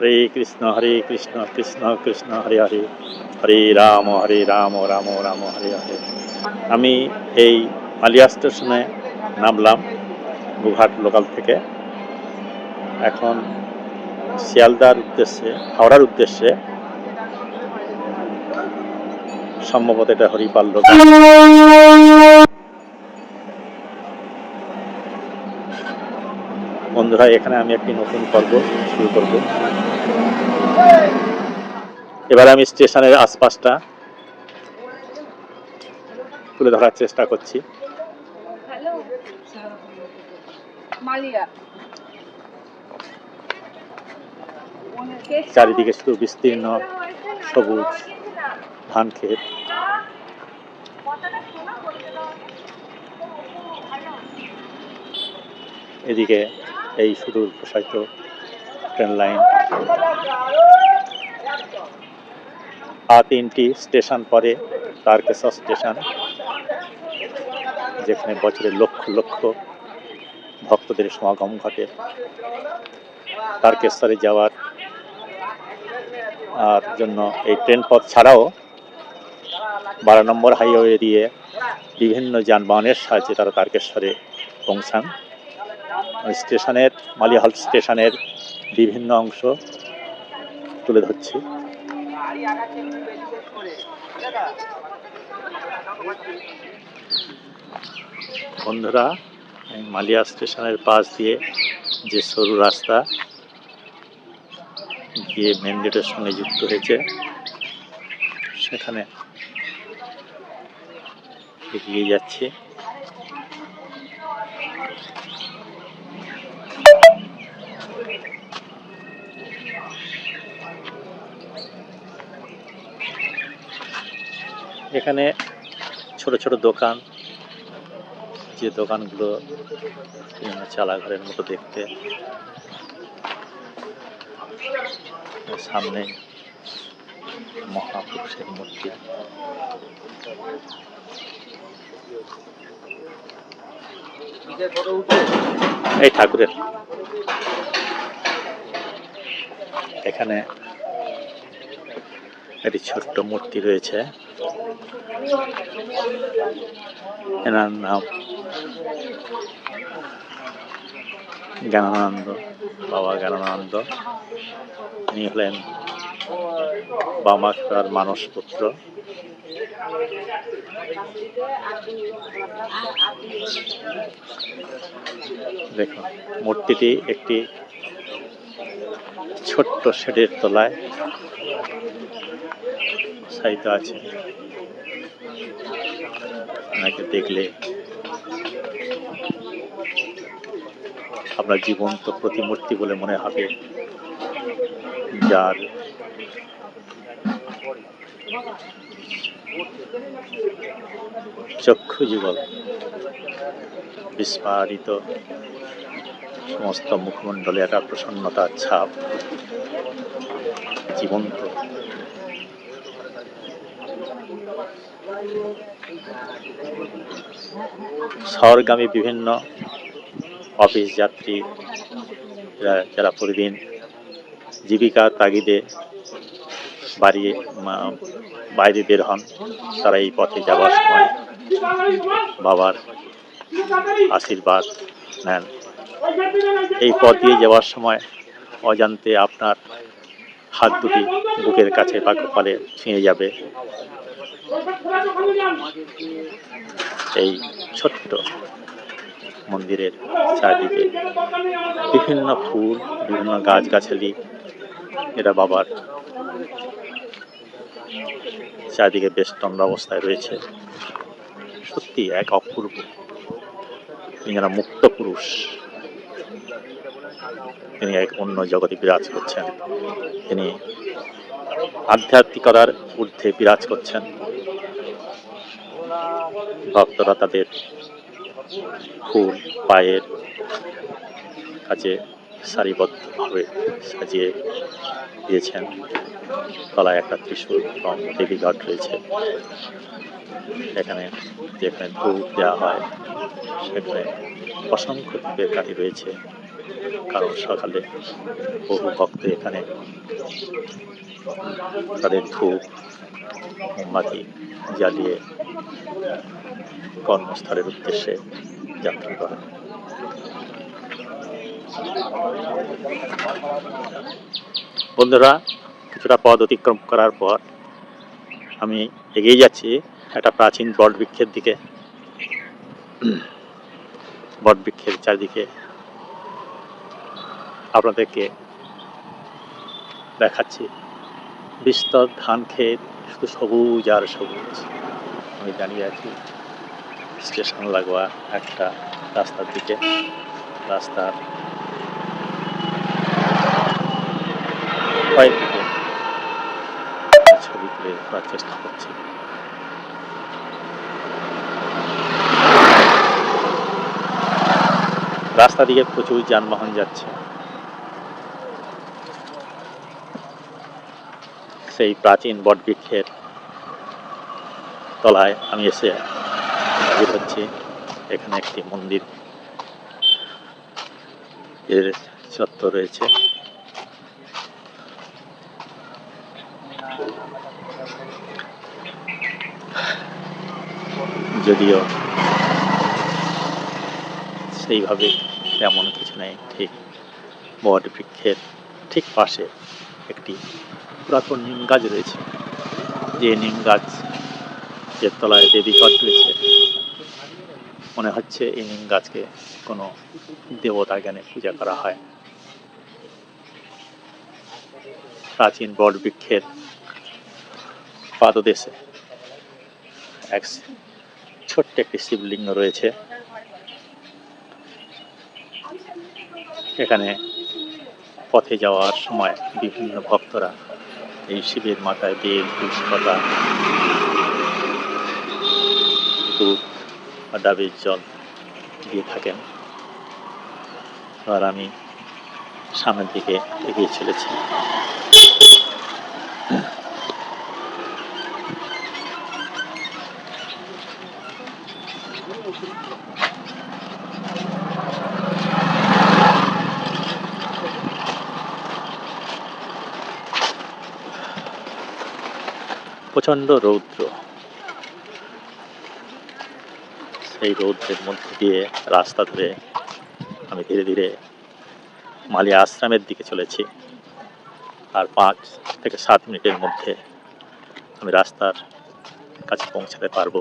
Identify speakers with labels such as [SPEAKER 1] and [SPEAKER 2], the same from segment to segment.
[SPEAKER 1] হরে কৃষ্ণ হরে কৃষ্ণ কৃষ্ণ কৃষ্ণ হরে হরে হরে রাম হরে রাম রাম রাম হরে হরে আমি এই মালিয়া স্টেশনে নামলাম গুঘাট লোকাল থেকে এখন শিয়ালদার উদ্দেশ্যে হাওড়ার উদ্দেশ্যে সম্ভবত এটা হরিপাল লোকাল বন্ধুরা এখানে আমি একটি নতুন পর্ব শুরু করব এবার আমি স্টেশনের আশপাশটা তুলে ধরার চেষ্টা করছি চারিদিকে শুধু বিস্তীর্ণ সবুজ ধান ক্ষেত এদিকে এই সুদূর প্রসারিত ট্রেন লাইন আর তিনটি স্টেশন পরে তারকেশ্বর স্টেশন যেখানে বছরে লক্ষ লক্ষ ভক্তদের সমাগম ঘটে তারকেশ্বরে যাওয়ার আর জন্য এই ট্রেন পথ ছাড়াও বারো নম্বর হাইওয়ে দিয়ে বিভিন্ন যানবাহনের সাহায্যে তারা তারকেশ্বরে পৌঁছান স্টেশনের মালিহাল স্টেশনের বিভিন্ন অংশ তুলে ধরছি বন্ধুরা মালিয়া স্টেশনের পাশ দিয়ে যে সরু রাস্তা গিয়ে মেন গেটের সঙ্গে যুক্ত হয়েছে সেখানে এগিয়ে যাচ্ছে এখানে ছোট ছোট দোকান যে দোকানগুলো চালাঘরের মতো দেখতে সামনে মহাপুরুষের মূর্তি এই ঠাকুরের এখানে একটি ছোট্ট মূর্তি রয়েছে এনার নাম জ্ঞানানন্দ বাবা জ্ঞানানন্দ উনি হলেন বামাকার পুত্র দেখুন মূর্তিটি একটি ছোট্ট শেডের তলায় সাইত আছে আপনাকে দেখলে আপনার জীবন্ত প্রতিমূর্তি বলে মনে হবে যার চক্ষু যুগল বিস্ফারিত সমস্ত মুখমণ্ডলে একটা প্রসন্নতার ছাপ জীবন্ত শহরগামী বিভিন্ন অফিস যাত্রী যারা প্রতিদিন জীবিকার তাগিদে বাড়ি বাইরে বের হন তারা এই পথে যাওয়ার সময় বাবার আশীর্বাদ নেন এই পথ দিয়ে যাওয়ার সময় অজান্তে আপনার হাত দুটি বুকের কাছে বা কপালে ছিঁড়ে যাবে এই ছোট্ট মন্দিরের চারিদিকে বিভিন্ন ফুল বিভিন্ন গাছগাছালি এরা বাবার চারিদিকে বেষ্টন অবস্থায় রয়েছে সত্যি এক অপূর্ব যারা মুক্ত পুরুষ তিনি এক অন্য জগতে বিরাজ করছেন তিনি আধ্যাত্মিকতার ঊর্ধ্বে বিরাজ করছেন ভক্তরা তাদের ফুল পায়ের কাছে সারিবদ্ধভাবে সাজিয়ে দিয়েছেন তলায় একটা ত্রিশূল এবং দেবীঘাট রয়েছে এখানে যেখানে ধূপ দেওয়া হয় সেখানে অসংখ্য ধূপের কাঠি রয়েছে কারণ সকালে বহু ভক্ত এখানে তাদের ধূপ মোমবাতি জ্বালিয়ে কর্মস্থলের উদ্দেশ্যে যাত্রা করেন বন্ধুরা কিছুটা পথ অতিক্রম করার পর আমি এগিয়ে যাচ্ছি একটা প্রাচীন বট বৃক্ষের দিকে বট বৃক্ষের চারিদিকে আপনাদেরকে দেখাচ্ছি বিস্তর ধান ক্ষেত শুধু সবুজ আর সবুজ আমি দাঁড়িয়ে আছি স্টেশন লাগোয়া একটা রাস্তার দিকে রাস্তার ছবি তুলে ধরার চেষ্টা করছি রাস্তা দিকে প্রচুর যানবাহন যাচ্ছে সেই প্রাচীন বটবৃক্ষের তলায় আমি এসে হাজির হচ্ছি এখানে একটি মন্দির এর সত্য রয়েছে যদিও সেইভাবে তেমন কিছু নেই ঠিক বট বৃক্ষের ঠিক পাশে একটি পুরাতন নিম গাছ রয়েছে যে নিম গাছ যে তলায় দেবী কাঠ রয়েছে মনে হচ্ছে এই নিম গাছকে কোনো দেবতা জ্ঞানে পূজা করা হয় প্রাচীন বট বৃক্ষের পাদদেশে এক ছোট্ট একটি শিবলিঙ্গ রয়েছে এখানে পথে যাওয়ার সময় বিভিন্ন ভক্তরা এই শিবের মাথায় দিয়ে তুলসপাতা দুধ বা ডাবের জল দিয়ে থাকেন আর আমি সামনের দিকে এগিয়ে চলেছি প্রচণ্ড রৌদ্র সেই রৌদ্রের মধ্যে দিয়ে রাস্তা ধরে আমি ধীরে ধীরে মালিয়া আশ্রমের দিকে চলেছি আর পাঁচ থেকে সাত মিনিটের মধ্যে আমি রাস্তার কাছে পৌঁছাতে পারবো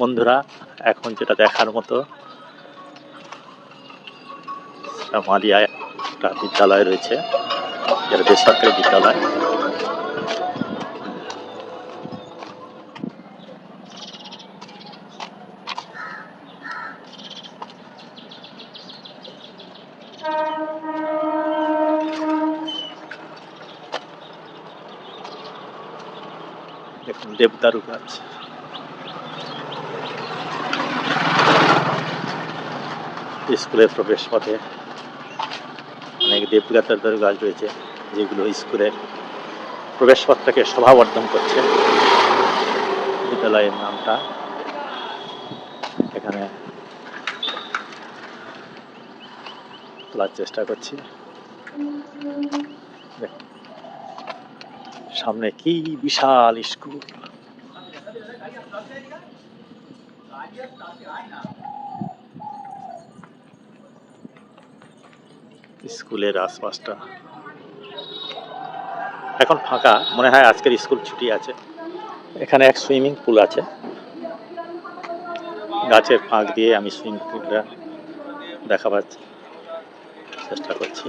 [SPEAKER 1] বন্ধুরা এখন যেটা দেখার মতো মালিয়ায় একটা বিদ্যালয় রয়েছে যেটা বেসরকারি বিদ্যালয় দেখুন দেবদারু গাছ স্কুলের প্রবেশ পথে অনেক দেবদারু গাছ রয়েছে যেগুলো স্কুলের প্রবেশ পথটাকে শোভাবর্ধন করছে বিদ্যালয়ের নামটা এখানে তোলার চেষ্টা করছি দেখুন সামনে কি বিশাল স্কুল স্কুলের আশপাশটা এখন ফাঁকা মনে হয় আজকের স্কুল ছুটি আছে এখানে এক সুইমিং পুল আছে গাছের ফাঁক দিয়ে আমি সুইমিং পুলটা দেখাবার চেষ্টা করছি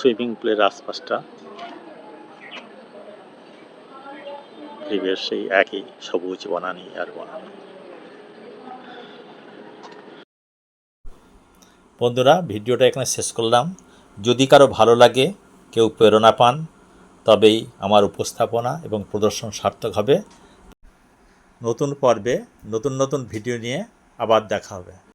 [SPEAKER 1] সুইমিং পুলের আশপাশটা সেই একই সবুজ বনানি আর বনানি বন্ধুরা ভিডিওটা এখানে শেষ করলাম যদি কারো ভালো লাগে কেউ প্রেরণা পান তবেই আমার উপস্থাপনা এবং প্রদর্শন সার্থক হবে নতুন পর্বে নতুন নতুন ভিডিও নিয়ে আবার দেখা হবে